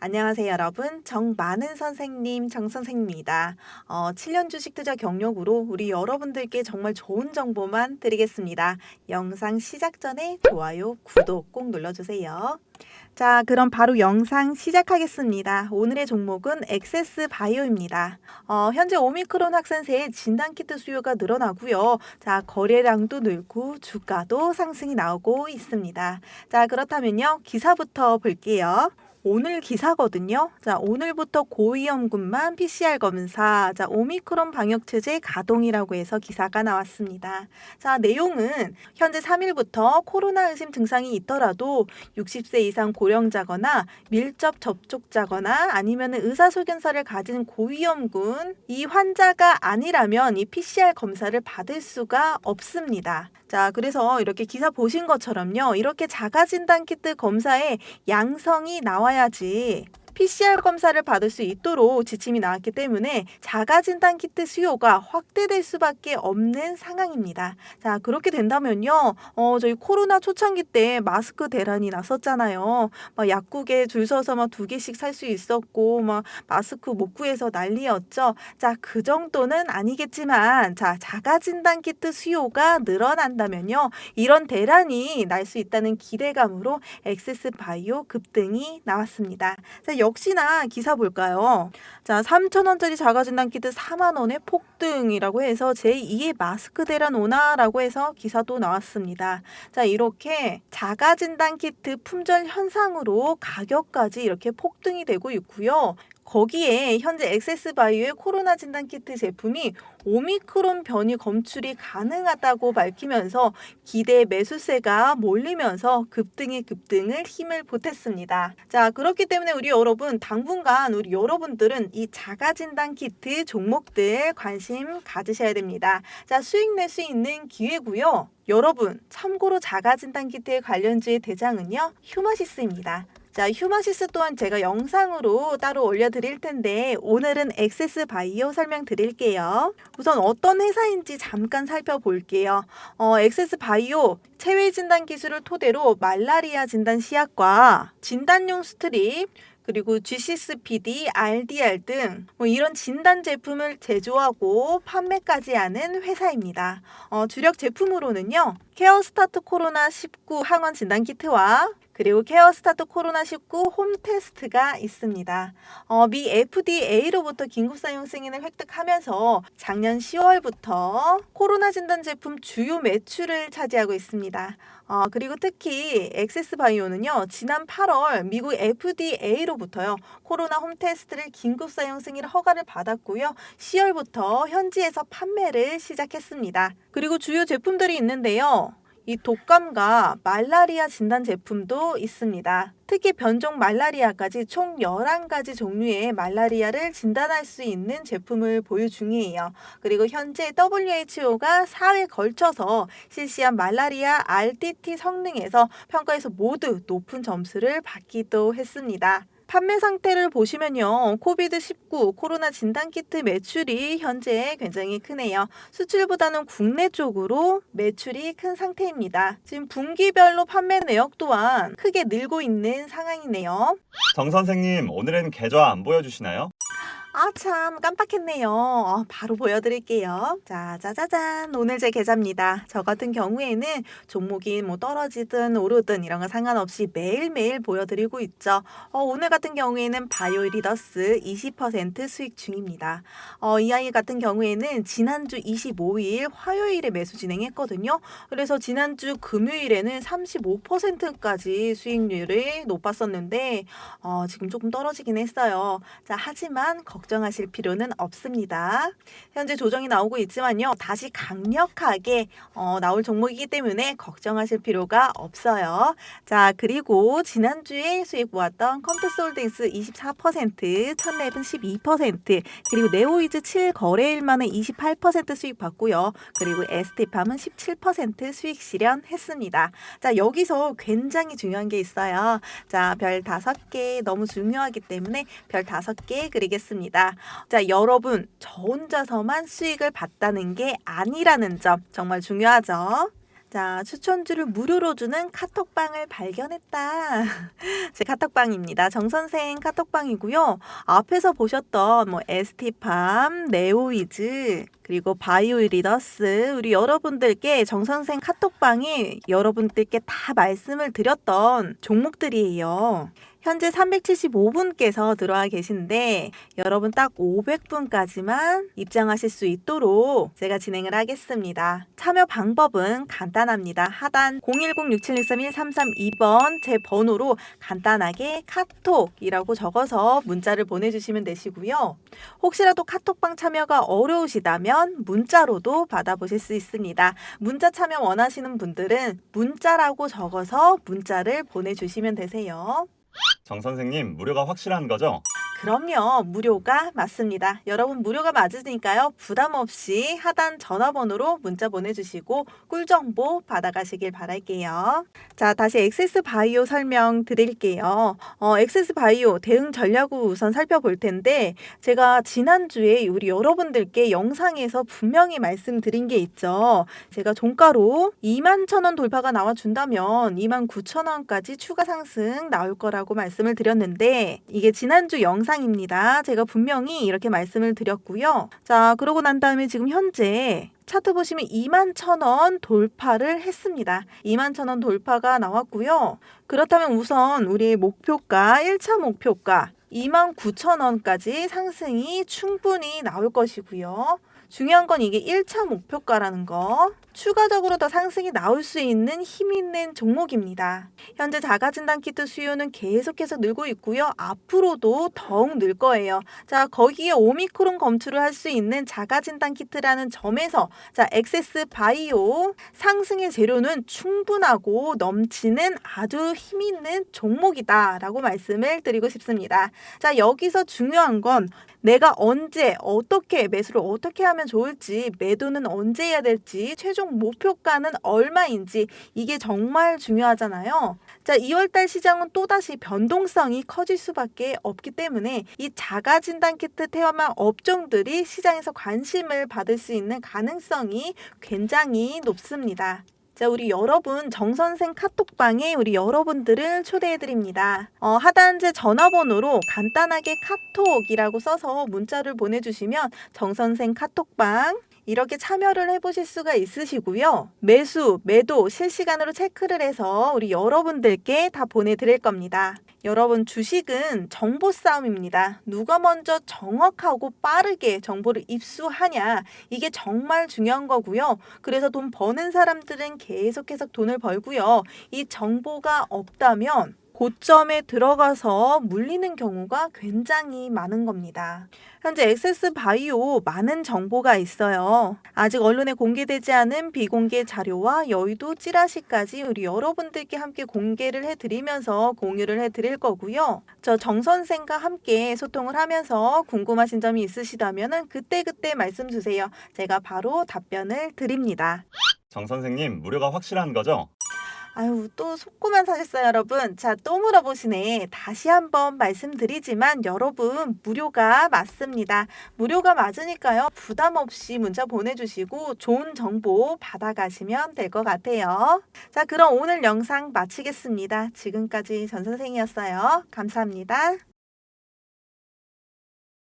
안녕하세요, 여러분. 정많은 선생님, 정선생입니다. 어, 7년 주식 투자 경력으로 우리 여러분들께 정말 좋은 정보만 드리겠습니다. 영상 시작 전에 좋아요, 구독 꼭 눌러주세요. 자, 그럼 바로 영상 시작하겠습니다. 오늘의 종목은 액세스 바이오입니다. 어, 현재 오미크론 확산세에 진단키트 수요가 늘어나고요. 자, 거래량도 늘고 주가도 상승이 나오고 있습니다. 자, 그렇다면요. 기사부터 볼게요. 오늘 기사거든요. 자, 오늘부터 고위험군만 PCR 검사, 자, 오미크론 방역 체제 가동이라고 해서 기사가 나왔습니다. 자, 내용은 현재 3일부터 코로나 의심 증상이 있더라도 60세 이상 고령자거나 밀접 접촉자거나 아니면 의사소견서를 가진 고위험군 이 환자가 아니라면 이 PCR 검사를 받을 수가 없습니다. 자, 그래서 이렇게 기사 보신 것처럼요. 이렇게 자가진단 키트 검사에 양성이 나와 야지 PCR 검사를 받을 수 있도록 지침이 나왔기 때문에 자가 진단 키트 수요가 확대될 수밖에 없는 상황입니다. 자, 그렇게 된다면요. 어, 저희 코로나 초창기 때 마스크 대란이 났었잖아요. 막 약국에 줄 서서 막 두 개씩 살 수 있었고, 막 마스크 못 구해서 난리였죠. 자, 그 정도는 아니겠지만, 자, 자가 진단 키트 수요가 늘어난다면요. 이런 대란이 날 수 있다는 기대감으로 엑세스 바이오 급등이 나왔습니다. 자, 역시나 기사 볼까요? 자, 3,000원짜리 자가진단 키트 4만 원의 폭등이라고 해서 제2의 마스크 대란 오나라고 해서 기사도 나왔습니다. 자, 이렇게 자가진단 키트 품절 현상으로 가격까지 이렇게 폭등이 되고 있고요. 거기에 현재 엑세스 바이오의 코로나 진단 키트 제품이 오미크론 변이 검출이 가능하다고 밝히면서 기대 매수세가 몰리면서 급등의 급등을 힘을 보탰습니다. 자, 그렇기 때문에 우리 여러분 당분간 우리 여러분들은 이 자가 진단 키트 종목들 관심 가지셔야 됩니다. 자, 수익 낼 수 있는 기회고요. 여러분, 참고로 자가 진단 키트의 관련주의 대장은요. 휴마시스입니다. 자, 휴마시스 또한 제가 영상으로 따로 올려드릴 텐데 오늘은 엑세스 바이오 설명드릴게요. 우선 어떤 회사인지 잠깐 살펴볼게요. 어, 엑세스 바이오 체외 진단 기술을 토대로 말라리아 진단 시약과 진단용 스트립 그리고 GCSPD, RDR 등 뭐 이런 진단 제품을 제조하고 판매까지 하는 회사입니다. 어, 주력 제품으로는요. 케어 스타트 코로나 19 항원 진단 키트와 그리고 케어 스타트 코로나19 홈 테스트가 있습니다. 어, 미 FDA로부터 긴급 사용 승인을 획득하면서 작년 10월부터 코로나 진단 제품 주요 매출을 차지하고 있습니다. 어, 그리고 특히 엑세스 바이오는요, 지난 8월 미국 FDA로부터요, 코로나 홈 테스트를 긴급 사용 승인 허가를 받았고요, 10월부터 현지에서 판매를 시작했습니다. 그리고 주요 제품들이 있는데요. 이 독감과 말라리아 진단 제품도 있습니다. 특히 변종 말라리아까지 총 11가지 종류의 말라리아를 진단할 수 있는 제품을 보유 중이에요. 그리고 현재 WHO가 4회 걸쳐서 실시한 말라리아 RDT 성능에서 평가에서 모두 높은 점수를 받기도 했습니다. 판매 상태를 보시면요. 코비드19 코로나 진단키트 매출이 현재 굉장히 크네요. 수출보다는 국내 쪽으로 매출이 큰 상태입니다. 지금 분기별로 판매 내역 또한 크게 늘고 있는 상황이네요. 정 선생님, 오늘은 계좌 안 보여주시나요? 아, 참, 깜빡했네요. 어, 바로 보여드릴게요. 자, 짜자잔. 오늘 제 계좌입니다. 저 같은 경우에는 종목이 뭐 떨어지든 오르든 이런 거 상관없이 매일매일 보여드리고 있죠. 어, 오늘 같은 경우에는 바이오 리더스 20% 수익 중입니다. 어, 이 아이 같은 경우에는 지난주 25일 화요일에 매수 진행했거든요. 그래서 지난주 금요일에는 35%까지 수익률이 높았었는데, 어, 지금 조금 떨어지긴 했어요. 자, 하지만 걱정 하실 필요는 없습니다. 현재 조정이 나오고 있지만요. 다시 강력하게 어, 나올 종목이기 때문에 걱정하실 필요가 없어요. 자, 그리고 지난주에 수익 보았던 컴퓨터솔딩스 24%, 천랩은 12%, 그리고 네오이즈 7 거래일 만에 28% 수익 받고요. 그리고 에스티팜은 17% 수익 실현했습니다. 자, 여기서 굉장히 중요한 게 있어요. 자, 별 5개 너무 중요하기 때문에 별 5개 그리겠습니다. 자, 여러분, 저 혼자서만 수익을 봤다는 게 아니라는 점 정말 중요하죠. 자, 추천주를 무료로 주는 카톡방을 발견했다. 제 카톡방입니다. 정선생 카톡방이고요. 앞에서 보셨던 뭐 에스티팜, 네오이즈, 그리고 바이오 리더스 우리 여러분들께 정선생 카톡방에 여러분들께 다 말씀을 드렸던 종목들이에요. 현재 375분께서 들어와 계신데 여러분 딱 500분까지만 입장하실 수 있도록 제가 진행을 하겠습니다. 참여 방법은 간단합니다. 하단 010-6763-1332번 제 번호로 간단하게 카톡이라고 적어서 문자를 보내주시면 되시고요. 혹시라도 카톡방 참여가 어려우시다면 문자로도 받아보실 수 있습니다. 문자 참여 원하시는 분들은 문자라고 적어서 문자를 보내주시면 되세요. 정 선생님, 무료가 확실한 거죠? 그럼요. 무료가 맞습니다. 여러분 무료가 맞으니까요. 부담 없이 하단 전화번호로 문자 보내주시고 꿀정보 받아가시길 바랄게요. 자, 다시 엑세스 바이오 설명 드릴게요. 어, 엑세스 바이오 대응 전략을 우선 살펴볼 텐데 제가 지난주에 우리 여러분들께 영상에서 분명히 말씀드린 게 있죠. 제가 종가로 2만 천 원 돌파가 나와준다면 2만 9천 원까지 추가 상승 나올 거라고 말씀을 드렸는데 이게 지난주 영상 입니다. 제가 분명히 이렇게 말씀을 드렸고요. 자, 그러고 난 다음에 지금 현재 차트 보시면 2만 천원 돌파를 했습니다. 2만 천원 돌파가 나왔고요. 그렇다면 우선 우리의 목표가 1차 목표가 2만 9천 원까지 상승이 충분히 나올 것이고요. 중요한 건 이게 1차 목표가라는 거. 추가적으로 더 상승이 나올 수 있는 힘 있는 종목입니다. 현재 자가진단 키트 수요는 계속해서 늘고 있고요. 앞으로도 더욱 늘 거예요. 자, 거기에 오미크론 검출을 할 수 있는 자가진단 키트라는 점에서 자, 엑세스 바이오 상승의 재료는 충분하고 넘치는 아주 힘 있는 종목이다라고 말씀을 드리고 싶습니다. 자, 여기서 중요한 건 내가 언제 어떻게 매수를 어떻게 하면 좋을지 매도는 언제 해야 될지 최종 목표가는 얼마인지 이게 정말 중요하잖아요. 자, 2월달 시장은 또다시 변동성이 커질 수밖에 없기 때문에 이 자가 진단 키트 테마망 업종들이 시장에서 관심을 받을 수 있는 가능성이 굉장히 높습니다. 자, 우리 여러분 정선생 카톡방에 우리 여러분들을 초대해 드립니다. 어, 하단제 전화번호로 간단하게 카톡이라고 써서 문자를 보내주시면 정선생 카톡방 이렇게 참여를 해보실 수가 있으시고요. 매수, 매도 실시간으로 체크를 해서 우리 여러분들께 다 보내드릴 겁니다. 여러분 주식은 정보 싸움입니다. 누가 먼저 정확하고 빠르게 정보를 입수하냐 이게 정말 중요한 거고요. 그래서 돈 버는 사람들은 계속해서 돈을 벌고요. 이 정보가 없다면 고점에 들어가서 물리는 경우가 굉장히 많은 겁니다. 현재 엑세스 바이오 많은 정보가 있어요. 아직 언론에 공개되지 않은 비공개 자료와 여의도 찌라시까지 우리 여러분들께 함께 공개를 해드리면서 공유를 해드릴 거고요. 저 정 선생과 함께 소통을 하면서 궁금하신 점이 있으시다면 그때그때 말씀 주세요. 제가 바로 답변을 드립니다. 정 선생님, 무료가 확실한 거죠? 아유, 또 속고만 사셨어요, 여러분. 자, 또 물어보시네. 다시 한번 말씀드리지만 여러분, 무료가 맞습니다. 무료가 맞으니까요. 부담 없이 문자 보내주시고 좋은 정보 받아가시면 될 것 같아요. 자, 그럼 오늘 영상 마치겠습니다. 지금까지 전 선생이었어요. 감사합니다.